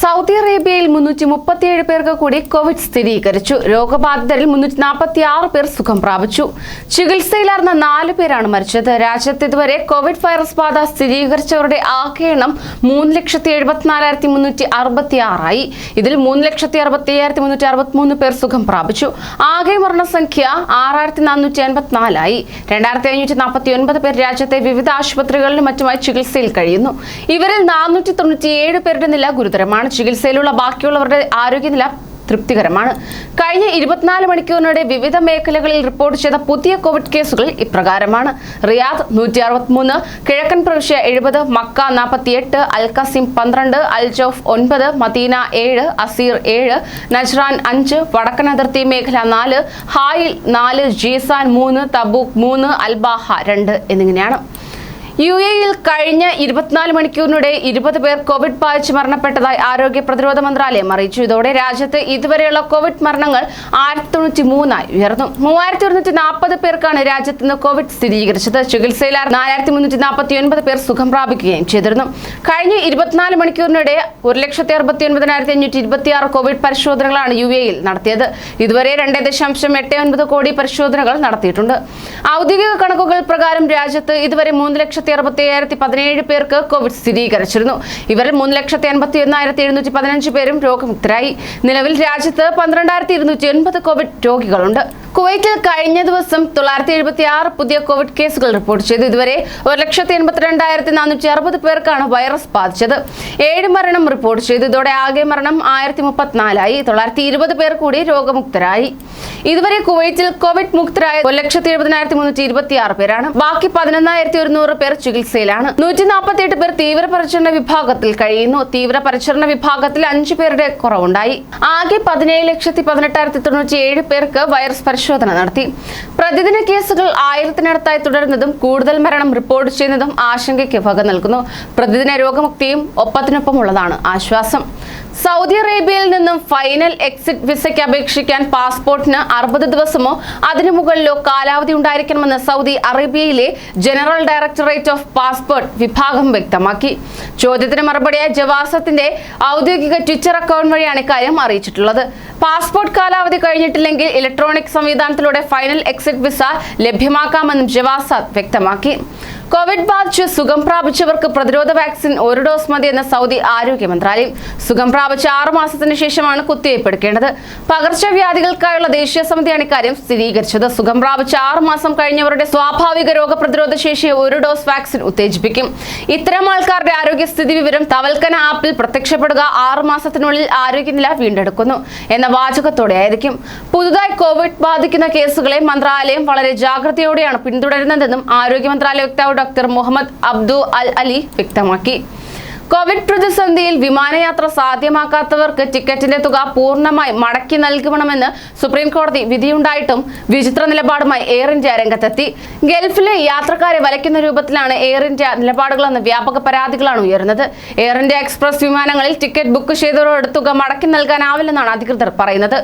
Saudi അറേബ്യയിൽ മുന്നൂറ്റി മുപ്പത്തിയേഴ് പേർക്ക് കൂടി കോവിഡ് സ്ഥിരീകരിച്ചു. രോഗബാധിതരിൽ മുന്നൂറ്റി നാൽപ്പത്തി ആറ് പേർ സുഖം പ്രാപിച്ചു. ചികിത്സയിലാർന്ന നാല് പേരാണ് മരിച്ചത്. രാജ്യത്ത് ഇതുവരെ കോവിഡ് വൈറസ് ബാധ സ്ഥിരീകരിച്ചവരുടെ ആകെ എണ്ണം മൂന്ന് ലക്ഷത്തി എഴുപത്തിനാലായിരത്തി മുന്നൂറ്റി അറുപത്തി ആറായി ഇതിൽ മൂന്ന് ലക്ഷത്തി അറുപത്തി അയ്യായിരത്തി മുന്നൂറ്റി അറുപത്തിമൂന്ന് പേർ സുഖം പ്രാപിച്ചു. ആകെ മരണസംഖ്യ ആറായിരത്തി നാനൂറ്റി എൺപത്തിനാലായി രണ്ടായിരത്തി അഞ്ഞൂറ്റി നാൽപ്പത്തി ഒൻപത് പേർ രാജ്യത്തെ വിവിധ ആശുപത്രികളിലും മറ്റുമായി ചികിത്സയിൽ കഴിയുന്നു. ഇവരിൽ നാനൂറ്റി തൊണ്ണൂറ്റിയേഴ് പേരുടെ നില ഗുരുതരമാണ്. ചികിത്സയിലുള്ള ബാക്കിയുള്ളവരുടെ ആരോഗ്യനില തൃപ്തികരമാണ്. കഴിഞ്ഞ ഇരുപത്തിനാല് മണിക്കൂറിനിടെ വിവിധ മേഖലകളിൽ റിപ്പോർട്ട് ചെയ്ത പുതിയ കോവിഡ് കേസുകൾ ഇപ്രകാരമാണ്. റിയാദ് നൂറ്റി അറുപത്തിമൂന്ന് കിഴക്കൻ പ്രവിശ്യ എഴുപത് മക്ക നാൽപ്പത്തിയെട്ട് അൽ കസിം പന്ത്രണ്ട് അൽജോഫ് ഒൻപത് മദീന ഏഴ് അസീർ ഏഴ് നജ്റാൻ അഞ്ച് വടക്കൻ അതിർത്തി മേഖല നാല് ഹായിൽ നാല് ജീസാൻ മൂന്ന് തബൂക്ക് മൂന്ന് അൽബാഹ രണ്ട് എന്നിങ്ങനെയാണ്. യു എയിൽ കഴിഞ്ഞ ഇരുപത്തിനാല് മണിക്കൂറിനിടെ ഇരുപത് പേർ കോവിഡ് ബാധിച്ച് മരണപ്പെട്ടതായി ആരോഗ്യ പ്രതിരോധ മന്ത്രാലയം അറിയിച്ചു. ഇതോടെ രാജ്യത്ത് ഇതുവരെയുള്ള കോവിഡ് മരണങ്ങൾ ആയിരത്തി തൊണ്ണൂറ്റി മൂന്നായി ഉയർന്നു. മൂവായിരത്തി ഒരുന്നൂറ്റി നാൽപ്പത് പേർക്കാണ് രാജ്യത്ത് നിന്ന് കോവിഡ് സ്ഥിരീകരിച്ചത്. ചികിത്സയിൽ നാലായിരത്തി മുന്നൂറ്റി നാൽപ്പത്തി ഒൻപത് പേർ സുഖം പ്രാപിക്കുകയും ചെയ്തിരുന്നു. കഴിഞ്ഞ ഇരുപത്തിനാല് മണിക്കൂറിനിടെ ഒരു ലക്ഷത്തി അറുപത്തി ഒൻപതിനായിരത്തി അഞ്ഞൂറ്റി ഇരുപത്തിയാറ് കോവിഡ് പരിശോധനകളാണ് യു എയിൽ നടത്തിയത്. ഇതുവരെ രണ്ട് ദശാംശം എട്ട് ഒൻപത് കോടി പരിശോധനകൾ നടത്തിയിട്ടുണ്ട്. ഔദ്യോഗിക കണക്കുകൾ പ്രകാരം രാജ്യത്ത് ഇതുവരെ മൂന്ന് ലക്ഷത്തി അറുപത്തി അയ്യായിരത്തി പതിനേഴ് പേർക്ക് കോവിഡ് സ്ഥിരീകരിച്ചിരുന്നു. ഇവരിൽ മൂന്ന് ലക്ഷത്തി എൺപത്തി ഒന്നായിരത്തി എഴുന്നൂറ്റി പതിനഞ്ച് പേരും രോഗമുക്തരായി. നിലവിൽ രാജ്യത്ത് പന്ത്രണ്ടായിരത്തി ഇരുന്നൂറ്റി എൺപത് കോവിഡ് രോഗികളുണ്ട്. കുവൈറ്റിൽ കഴിഞ്ഞ ദിവസം തൊള്ളായിരത്തി എഴുപത്തി ആറ് പുതിയ കോവിഡ് കേസുകൾ റിപ്പോർട്ട് ചെയ്തു. ഇതുവരെ ഒരു ലക്ഷത്തി എൺപത്തിരണ്ടായിരത്തി നാനൂറ്റി അറുപത് പേർക്കാണ് വൈറസ് ബാധിച്ചത്. ഏഴ് മരണം റിപ്പോർട്ട് ചെയ്തു. ഇതോടെ ആകെ മരണം ആയിരത്തി മുപ്പത്തിനാലായി. തൊള്ളായിരത്തി ഇരുപത് പേർ കൂടി രോഗമുക്തരായി. ഇതുവരെ കുവൈറ്റിൽ കോവിഡ് മുക്തരായ ഒരു ലക്ഷത്തി എഴുപതിനായിരത്തി മുന്നൂറ്റി ഇരുപത്തി ആറ് പേരാണ്. ബാക്കി പതിനൊന്നായിരത്തി ഒരുന്നൂറ് പേർ ചികിത്സയിലാണ്. നൂറ്റി നാൽപ്പത്തി എട്ട് പേർ തീവ്ര പരിചരണ വിഭാഗത്തിൽ കഴിയുന്നു. തീവ്ര പരിചരണ വിഭാഗത്തിൽ അഞ്ചു പേരുടെ കുറവുണ്ടായി. ആകെ പതിനേഴ് ലക്ഷത്തി പതിനെട്ടായിരത്തി തൊണ്ണൂറ്റി ഏഴ് പേർക്ക് വൈറസ് പരിശോധന നടത്തി. പ്രതിദിന കേസുകൾ ആയിരത്തിനടുത്തായി തുടരുന്നതും കൂടുതൽ മരണം റിപ്പോർട്ട് ചെയ്യുന്നതും ആശങ്കയ്ക്ക് വക നൽകുന്നു. പ്രതിദിന രോഗമുക്തിയും ഒപ്പത്തിനൊപ്പമുള്ളതാണ് ആശ്വാസം. സൗദി അറേബ്യയിൽ നിന്നും ഫൈനൽ എക്സിറ്റ് വിസയ്ക്ക് അപേക്ഷിക്കാൻ പാസ്പോർട്ടിന് അറുപത് ദിവസമോ അതിനു മുകളിലോ കാലാവധി ഉണ്ടായിരിക്കണമെന്ന് സൗദി അറേബ്യയിലെ ജനറൽ ഡയറക്ടറേറ്റ് ഓഫ് പാസ്പോർട്ട് വിഭാഗം വ്യക്തമാക്കി. ചോദ്യത്തിന് മറുപടിയായി ജവാസത്തിന്റെ ഔദ്യോഗിക ട്വിറ്റർ അക്കൗണ്ട് വഴിയാണ് ഇക്കാര്യം അറിയിച്ചിട്ടുള്ളത്. പാസ്പോർട്ട് കാലാവധി കഴിഞ്ഞിട്ടില്ലെങ്കിൽ ഇലക്ട്രോണിക് സംവിധാനത്തിലൂടെ ഫൈനൽ എക്സിറ്റ് വിസ ലഭ്യമാക്കാമെന്നും ജവാസാദ് വ്യക്തമാക്കി. കോവിഡ് ബാധിച്ച് സുഖം പ്രാപിച്ചവർക്ക് പ്രതിരോധ വാക്സിൻ ഒരു ഡോസ് മതിയെന്ന് സൗദി ആരോഗ്യ മന്ത്രാലയം. സുഖം പ്രാപിച്ച ആറു മാസത്തിന് ശേഷമാണ് കുത്തിവയ്പ് എടുക്കേണ്ടത്. പകർച്ചവ്യാധികൾക്കായുള്ള ദേശീയ സമിതിയാണ് ഇക്കാര്യം സ്ഥിരീകരിച്ചത്. സുഖം പ്രാപിച്ച ആറു മാസം കഴിഞ്ഞവരുടെ സ്വാഭാവിക രോഗപ്രതിരോധ ശേഷിയെ ഒരു ഡോസ് വാക്സിൻ ഉത്തേജിപ്പിക്കും. ഇത്തരം ആൾക്കാരുടെ ആരോഗ്യസ്ഥിതി വിവരം തവൽക്കന ആപ്പിൽ പ്രത്യക്ഷപ്പെടുക ആറു മാസത്തിനുള്ളിൽ ആരോഗ്യനില വീണ്ടെടുക്കുന്നു എന്ന വാചകത്തോടെ ആയിരിക്കും പുതുതായി കോവിഡ് ബാധിക്കുന്ന കേസുകളെ മന്ത്രാലയം വളരെ ജാഗ്രതയോടെയാണ് പിന്തുടരുന്നതെന്നും ആരോഗ്യ മന്ത്രാലയ വക്താവ് ഡോക്ടർ മുഹമ്മദ് അബ്ദു അൽ അലി വ്യക്തമാക്കി കോവിഡ് പ്രതിസന്ധിയിൽ വിമാനയാത്ര സാധ്യമാക്കാത്തവർക്ക് ടിക്കറ്റിന്റെ തുക പൂർണമായി മടക്കി നൽകണമെന്ന് സുപ്രീം കോടതി വിധിയുണ്ടായിട്ടും വിചിത്ര നിലപാടുമായി എയർ ഇന്ത്യ രംഗത്തെത്തി. ഗൾഫിലെ യാത്രക്കാരെ വലയ്ക്കുന്ന രൂപത്തിലാണ് എയർ ഇന്ത്യ നിലപാടുകളെന്ന് വ്യാപക പരാതികളാണ് ഉയർന്നത് എയർ ഇന്ത്യ എക്സ്പ്രസ് വിമാനങ്ങളിൽ ടിക്കറ്റ് ബുക്ക് ചെയ്തവരോട് തുക മടക്കി നൽകാനാവില്ലെന്നാണ് അധികൃതർ പറയുന്നത്.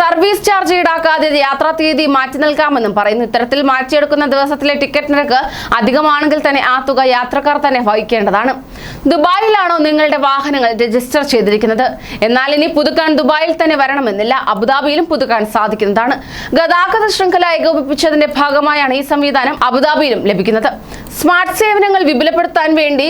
സർവീസ് ചാർജ് ഈടാക്കാതെ യാത്രാ തീയതി മാറ്റി നൽകാമെന്നും പറയുന്നു. ഇത്തരത്തിൽ മാറ്റിയെടുക്കുന്ന ദിവസത്തിലെ ടിക്കറ്റ് നിരക്ക് അധികമാണെങ്കിൽ തന്നെ ആ തുക യാത്രക്കാർ തന്നെ വഹിക്കേണ്ടതാണ്. ദുബായിലാണോ നിങ്ങളുടെ വാഹനങ്ങൾ രജിസ്റ്റർ ചെയ്തിരിക്കുന്നത്? എന്നാൽ ഇനി പുതുക്കാൻ ദുബായിൽ തന്നെ വരണമെന്നില്ല. അബുദാബിയിലും പുതുക്കാൻ സാധിക്കുന്നതാണ്. ഗതാഗത ശൃംഖല ഏകോപിപ്പിച്ചതിന്റെ ഭാഗമായാണ് ഈ സംവിധാനം അബുദാബിയിലും ലഭിക്കുന്നത്. സ്മാർട്ട് സേവനങ്ങൾ വിപുലപ്പെടുത്താൻ വേണ്ടി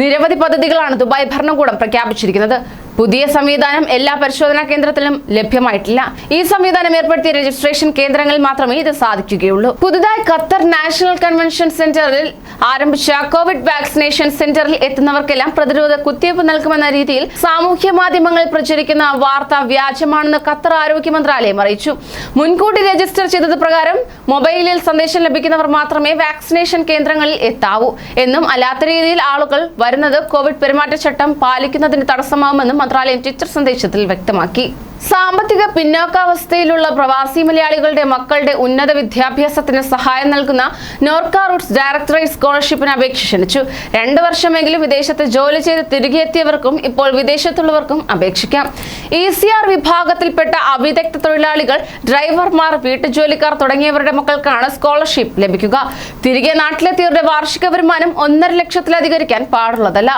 നിരവധി പദ്ധതികളാണ് ദുബായ് ഭരണകൂടം പ്രഖ്യാപിച്ചിരിക്കുന്നത്. പുതിയ സംവിധാനം എല്ലാ പരിശോധനാ കേന്ദ്രത്തിലും ലഭ്യമായിട്ടില്ല. ഈ സംവിധാനം ഏർപ്പെടുത്തിയ രജിസ്ട്രേഷൻ കേന്ദ്രങ്ങളിൽ മാത്രമേ ഇത് സാധിക്കുകയുള്ളൂ. പുതുതായി ഖത്തർ നാഷണൽ കൺവെൻഷൻ സെന്ററിൽ ആരംഭിച്ച കോവിഡ് വാക്സിനേഷൻ സെന്ററിൽ എത്തുന്നവർക്കെല്ലാം പ്രതിരോധ കുത്തിവയ്പ് നൽകുമെന്ന രീതിയിൽ സാമൂഹ്യ മാധ്യമങ്ങളിൽ പ്രചരിക്കുന്ന വാർത്ത വ്യാജമാണെന്ന് ഖത്തർ ആരോഗ്യ മന്ത്രാലയം അറിയിച്ചു. മുൻകൂട്ടി രജിസ്റ്റർ ചെയ്തത് പ്രകാരം മൊബൈലിൽ സന്ദേശം ലഭിക്കുന്നവർ മാത്രമേ വാക്സിനേഷൻ കേന്ദ്രങ്ങളിൽ എത്താവൂ. എന്നും അല്ലാത്ത രീതിയിൽ ആളുകൾ വരുന്നത് കോവിഡ് പെരുമാറ്റച്ചട്ടം പാലിക്കുന്നതിന് തടസ്സമാവുമെന്നും മന്ത്രാലയം ട്വിറ്റർ സന്ദേശത്തിൽ വ്യക്തമാക്കി സാമ്പത്തിക പിന്നോക്കാവസ്ഥയിലുള്ള പ്രവാസി മലയാളികളുടെ മക്കളുടെ ഉന്നത വിദ്യാഭ്യാസത്തിന് സഹായം നൽകുന്ന നോർക്ക റൂട്ട്സ് ഡയറക്ടറേറ്റ് സ്കോളർഷിപ്പിന് അപേക്ഷ ക്ഷണിച്ചു. രണ്ടു വർഷമെങ്കിലും വിദേശത്ത് ജോലി ചെയ്ത് തിരികെത്തിയവർക്കും ഇപ്പോൾ വിദേശത്തുള്ളവർക്കും അപേക്ഷിക്കാം. ഇ ആർ വിഭാഗത്തിൽപ്പെട്ട അവിദഗ്ധ തൊഴിലാളികൾ ഡ്രൈവർമാർ വീട്ടുജോലിക്കാർ തുടങ്ങിയവരുടെ മക്കൾക്കാണ് സ്കോളർഷിപ്പ് ലഭിക്കുക. തിരികെ നാട്ടിലെത്തിയവരുടെ വാർഷിക വരുമാനം ഒന്നര ലക്ഷത്തിലധികരിക്കാൻ പാടുള്ളതല്ല.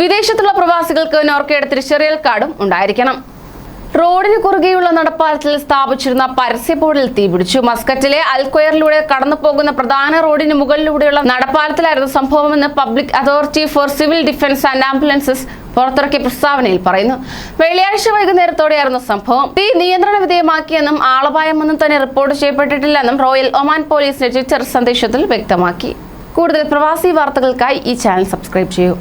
വിദേശത്തുള്ള പ്രവാസികൾക്ക് നോർക്കയുടെ തിരിച്ചറിയൽ കാർഡും ഉണ്ടായിരിക്കണം. റോഡിന് കുറുകെയുള്ള നടപ്പാലത്തിൽ സ്ഥാപിച്ചിരുന്ന പരസ്യ ബോർഡിൽ തീപിടിച്ചു മസ്കറ്റിലെ അൽക്വയറിലൂടെ കടന്നു പോകുന്ന പ്രധാന റോഡിന് മുകളിലൂടെയുള്ള നടപ്പാലത്തിലായിരുന്നു സംഭവമെന്ന് public authority for civil defence and ambulances പുറത്തിറക്കിയ പ്രസ്താവനയിൽ പറയുന്നു. വെള്ളിയാഴ്ച വൈകുന്നേരത്തോടെയായിരുന്നു സംഭവം. തീ നിയന്ത്രണ വിധേയമാക്കിയെന്നും ആളപായമൊന്നും തന്നെ റിപ്പോർട്ട് ചെയ്യപ്പെട്ടിട്ടില്ലെന്നും റോയൽ ഒമാൻ പോലീസിന്റെ ട്വിറ്റർ സന്ദേശത്തിൽ വ്യക്തമാക്കി. കൂടുതൽ പ്രവാസി വാർത്തകൾക്കായി ഈ ചാനൽ സബ്സ്ക്രൈബ് ചെയ്യൂ.